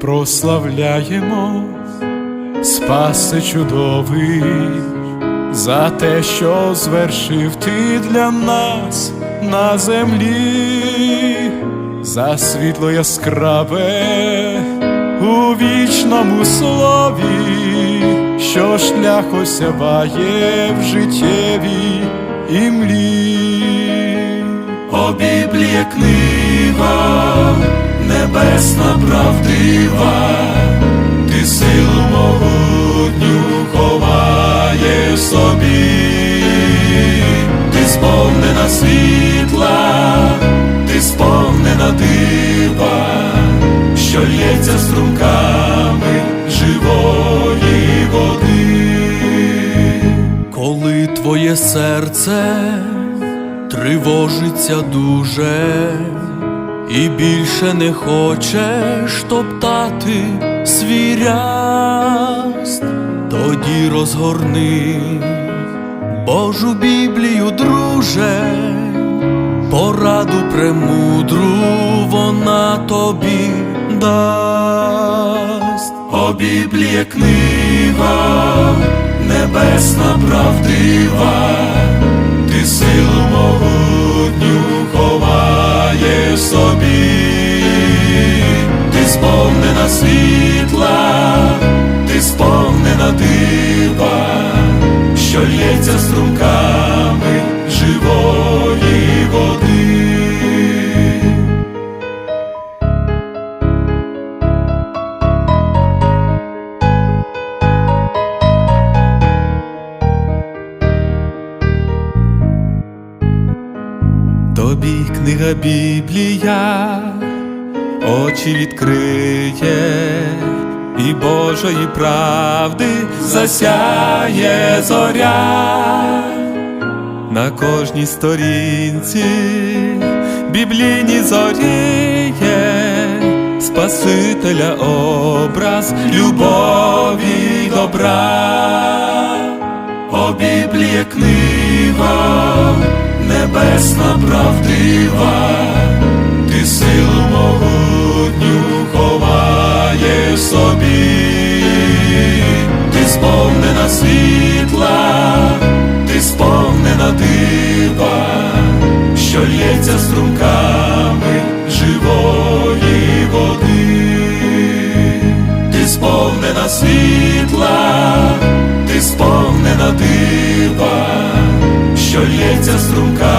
прославляємо, спаси чудовий, за те, що звершив ти для нас на землі, за світло яскраве у вічному слові, що шлях осяває в життєвій імлі. О Біблія книга, небесна правдива, ти силу могутню ховає в собі, ти сповнена світла, ти сповнена дива, що лється струмками живої води. Коли твоє серце тривожиться дуже і більше не хочеш топтати свій ряст, тоді розгорни Божу Біблію, друже, пораду премудру вона тобі дасть. О Біблія книга, небесна правдива, в собі, ти сповнена світла, ти сповнена дива, що лється струмками живої Тобі книга Біблія очі відкриє, і Божої правди засяє зоря на кожній сторінці біблійні зоріє Спасителя образ любові й добра. О Біблія книга, небесна правдива, ти силу могутню ховає в собі, ти сповнена світла, ти сповнена дива, що лється струмками живої води, ти сповнена світла, ти сповнена дива, що лється струмками